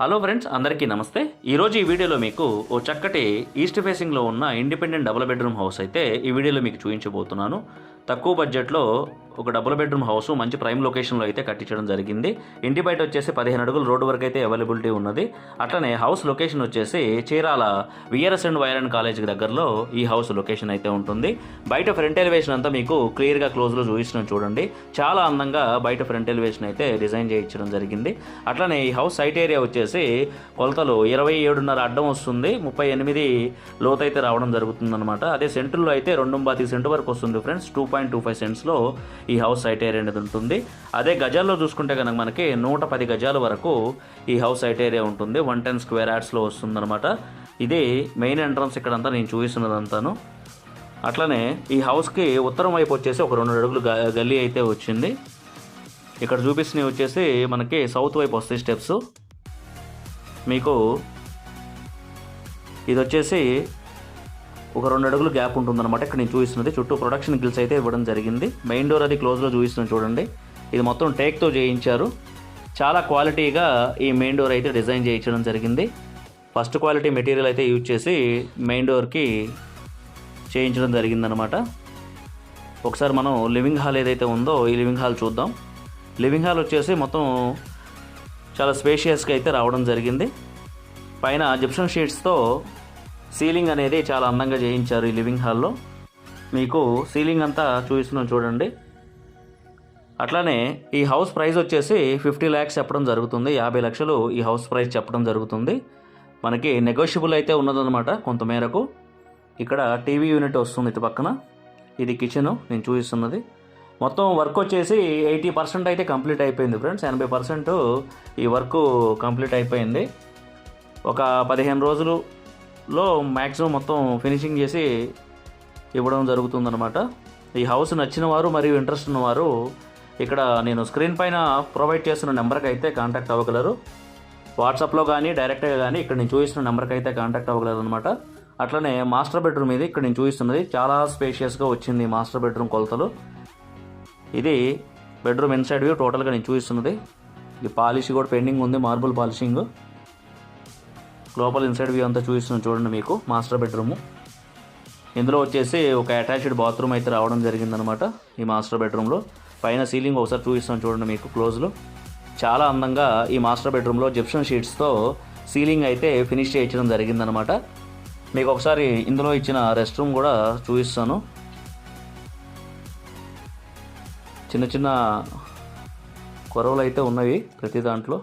Hello friends అందరికీ నమస్తే. ఈరోజు ఈ వీడియోలో మీకు ఓ చక్కటి ఈస్ట్ ఫేసింగ్లో ఉన్న ఇండిపెండెంట్ డబుల్ బెడ్రూమ్ హౌస్ అయితే ఈ వీడియోలో మీకు చూపించబోతున్నాను. తక్కువ బడ్జెట్లో ఒక డబుల్ బెడ్రూమ్ హౌస్ మంచి ప్రైమ్ లొకేషన్లో అయితే కట్టించడం జరిగింది. ఇంటి బయట వచ్చేసి పదిహేను అడుగులు రోడ్డు వరకు అయితే అవైలబిలిటీ ఉన్నది. అట్లనే హౌస్ లొకేషన్ వచ్చేసి చీరాల విఆర్ఎస్ అండ్ వైరన్ కాలేజ్ దగ్గరలో ఈ హౌస్ లొకేషన్ అయితే ఉంటుంది. బయట ఫ్రంట్ ఎలివేషన్ అంతా మీకు క్లియర్గా క్లోజ్లో చూపించడం చూడండి. చాలా అందంగా బయట ఫ్రంట్ ఎలివేషన్ అయితే డిజైన్ చేయించడం జరిగింది. అట్లనే ఈ హౌస్ సైట్ ఏరియా వచ్చేసి కొలతలు ఇరవై ఏడున్నర అడ్డం వస్తుంది. ముప్పై ఎనిమిది లోతైతే రావడం జరుగుతుందన్నమాట. అదే సెంటుల్లో అయితే రెండు పాతి సెంటు వరకు వస్తుంది friends two point two five సెంట్స్లో ఈ హౌస్ సైట్ ఏరియా అనేది ఉంటుంది. అదే గజాల్లో చూసుకుంటే కనుక మనకి నూట పది గజాల వరకు ఈ హౌస్ సైట్ ఏరియా ఉంటుంది. వన్ టెన్ స్క్వేర్ యార్డ్స్లో వస్తుందన్నమాట. ఇది మెయిన్ ఎంట్రన్స్ ఇక్కడంతా నేను చూపిస్తున్నదంతాను. అట్లనే ఈ హౌస్కి ఉత్తరం వైపు వచ్చేసి ఒక రెండు అడుగులు గ- గల్లీ అయితే వచ్చింది. ఇక్కడ చూపిస్తున్నవి వచ్చేసి మనకి సౌత్ వైపు వస్తాయి స్టెప్స్ మీకు ఇది వచ్చేసి ఒక రెండు అడుగులు గ్యాప్ ఉంటుందన్నమాట. ఇక్కడ నేను చూపిస్తున్నది. చుట్టూ ప్రొడక్షన్ గిల్స్ అయితే ఇవ్వడం జరిగింది. మెయిన్ డోర్ అది క్లోజ్లో చూపిస్తున్నాను చూడండి. ఇది మొత్తం టేక్తో చేయించారు. చాలా క్వాలిటీగా ఈ మెయిన్ డోర్ అయితే డిజైన్ చేయించడం జరిగింది. ఫస్ట్ క్వాలిటీ మెటీరియల్ అయితే యూజ్ చేసి మెయిన్ డోర్కి చేయించడం జరిగిందనమాట ఒకసారి మనం లివింగ్ హాల్ ఏదైతే ఉందో ఈ లివింగ్ హాల్ చూద్దాం. లివింగ్ హాల్ వచ్చేసి మొత్తం చాలా స్పేషియస్గా అయితే రావడం జరిగింది. పైన జిప్షన్ షీట్స్తో సీలింగ్ అనేది చాలా అందంగా చేయించారు ఈ లివింగ్ హాల్లో. మీకు సీలింగ్ అంతా చూపిస్తున్నాం చూడండి. అట్లానే ఈ హౌస్ ప్రైస్ వచ్చేసి ఫిఫ్టీ ల్యాక్స్ చెప్పడం జరుగుతుంది. యాభై లక్షలు ఈ హౌస్ ప్రైస్ చెప్పడం జరుగుతుంది. మనకి నెగోషియబుల్ అయితే ఉన్నదన్నమాట కొంతమేరకు ఇక్కడ టీవీ యూనిట్ వస్తుంది ఇటు పక్కన. ఇది కిచెన్ నేను చూపిస్తున్నది. మొత్తం వర్క్ వచ్చేసి ఎయిటీ పర్సెంట్ అయితే కంప్లీట్ అయిపోయింది ఫ్రెండ్స్. ఎనభై పర్సెంట్ ఈ వర్క్ కంప్లీట్ అయిపోయింది. ఒక పదిహేను రోజులు లో మ్యాక్సిమం మొత్తం ఫినిషింగ్ చేసి ఇవ్వడం జరుగుతుందన్నమాట. ఈ హౌస్ నచ్చిన వారు మరియు ఇంట్రెస్ట్ ఉన్నవారు ఇక్కడ నేను స్క్రీన్ పైన ప్రొవైడ్ చేస్తున్న నెంబర్కి అయితే కాంటాక్ట్ అవ్వగలరు. వాట్సాప్లో కానీ డైరెక్ట్గా కానీ ఇక్కడ నేను చూపిస్తున్న నెంబర్కి అయితే కాంటాక్ట్ అవ్వగలరు అనమాట అట్లనే మాస్టర్ బెడ్రూమ్ ఇది ఇక్కడ నేను చూపిస్తున్నది చాలా స్పేషియస్గా వచ్చింది మాస్టర్ బెడ్రూమ్ కొలతలు. ఇది బెడ్రూమ్ ఇన్సైడ్ వ్యూ టోటల్గా నేను చూపిస్తున్నది. ఇది పాలిష్ కూడా పెండింగ్ ఉంది మార్బుల్ పాలిషింగ్. లోపల ఇన్సైడ్ వ్యూ అంతా చూపిస్తున్నాను చూడండి మీకు మాస్టర్ బెడ్రూమ్ ఇందులో వచ్చేసి ఒక అటాచ్డ్ బాత్రూమ్ అయితే రావడం జరిగిందనమాట ఈ మాస్టర్ బెడ్రూమ్లో పైన సీలింగ్ ఒకసారి చూపిస్తాను చూడండి మీకు క్లోజ్లో చాలా అందంగా ఈ మాస్టర్ బెడ్రూమ్లో జిప్షన్ షీట్స్తో సీలింగ్ అయితే ఫినిష్ చేయించడం జరిగిందనమాట. మీకు ఒకసారి ఇందులో ఇచ్చిన రెస్ట్ రూమ్ కూడా చూపిస్తాను. చిన్న చిన్న కొరవలు అయితే ఉన్నవి ప్రతి దాంట్లో.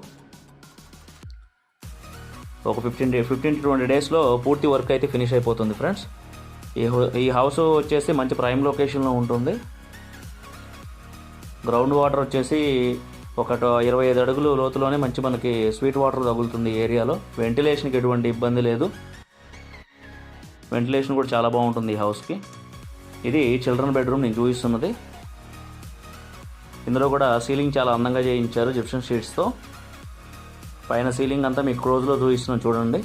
ఒక fifteen day fifteen to twenty డేస్లో పూర్తి వర్క్ అయితే ఫినిష్ అయిపోతుంది ఫ్రెండ్స్. ఈ ఈ హౌస్ వచ్చేసి మంచి ప్రైమ్ లొకేషన్లో ఉంటుంది. గ్రౌండ్ వాటర్ వచ్చేసి ఒక ఇరవై ఐదు అడుగులు లోతులోనే మంచి మనకి స్వీట్ వాటర్ తగులుతుంది ఏరియాలో. వెంటిలేషన్కి ఎటువంటి ఇబ్బంది లేదు. వెంటిలేషన్ కూడా చాలా బాగుంటుంది ఈ హౌస్కి ఇది చిల్డ్రన్ బెడ్రూమ్ నేను చూపిస్తున్నది. ఇందులో కూడా సీలింగ్ చాలా అందంగా చేయించారు జిప్షన్ షీట్స్తో పైన సీలింగ్ అంతా మీకు క్లోజ్లో చూపిస్తున్నాను చూడండి.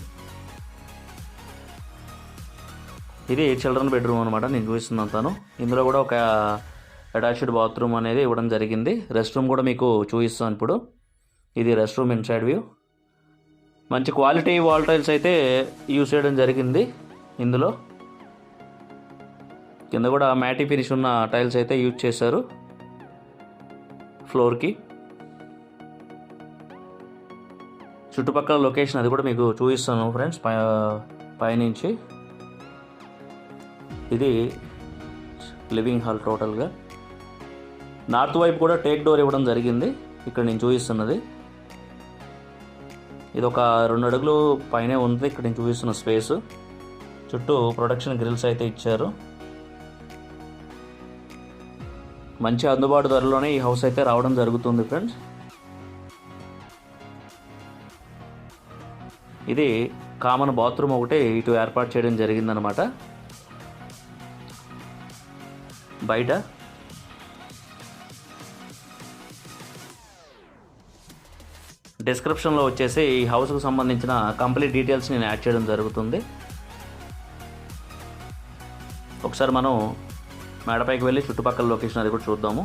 ఇది చిల్డ్రన్ బెడ్రూమ్ అనమాట నేను చూపిస్తున్నాను తను ఇందులో కూడా ఒక అటాచ్డ్ బాత్రూమ్ అనేది ఇవ్వడం జరిగింది. రెస్ట్ రూమ్ కూడా మీకు చూపిస్తాను ఇప్పుడు. ఇది రెస్ట్ రూమ్ ఇన్సైడ్ వ్యూ. మంచి క్వాలిటీ వాల్ టైల్స్ అయితే యూస్ చేయడం జరిగింది ఇందులో. కింద కూడా మ్యాటీ ఫినిష్ ఉన్న టైల్స్ అయితే యూజ్ చేశారు. ఫ్లోర్కి. చుట్టుపక్కల లొకేషన్ అది కూడా మీకు చూపిస్తాను ఫ్రెండ్స్ పై పైనుంచి. ఇది లివింగ్ హాల్ టోటల్గా నార్త్ వైపు కూడా టేక్ డోర్ ఇవ్వడం జరిగింది. ఇక్కడ నేను చూపిస్తున్నది. ఇది ఒక రెండు అడుగులు పైనే ఉంది. ఇక్కడ నేను చూపిస్తున్న స్పేస్ చుట్టూ ప్రొడక్షన్ గ్రిల్స్ అయితే ఇచ్చారు. మంచి అందుబాటు ధరలోనే ఈ హౌస్ అయితే రావడం జరుగుతుంది ఫ్రెండ్స్ ఇది కామన్ బాత్రూమ్ ఒకటి ఇటు ఏర్పాటు చేయడం జరిగిందనమాట. బయట. డిస్క్రిప్షన్లో వచ్చేసి ఈ హౌస్కు సంబంధించిన కంప్లీట్ డీటెయిల్స్ నేను యాడ్ చేయడం జరుగుతుంది. ఒకసారి మనం మేడపైకి వెళ్ళి చుట్టుపక్కల లొకేషన్ అది కూడా చూద్దాము.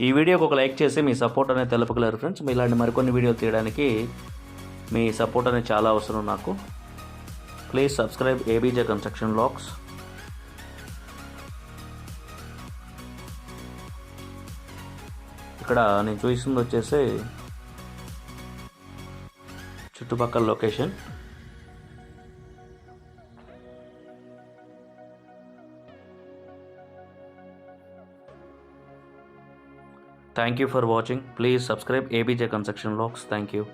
ఈ వీడియోకి ఒక లైక్ చేసి మీ సపోర్ట్ అనేది తెలపగలరు ఫ్రెండ్స్ మీ ఇలాంటి మరికొన్ని వీడియోలు తీయడానికి మీ సపోర్ట్ అనేది చాలా అవసరం నాకు. Please subscribe ABJ construction vlogs ఇక్కడ నేను చూపిస్తుంది వచ్చేసి చుట్టుపక్కల location Thank you for watching. Please subscribe ABJ Construction Locks. Thank you.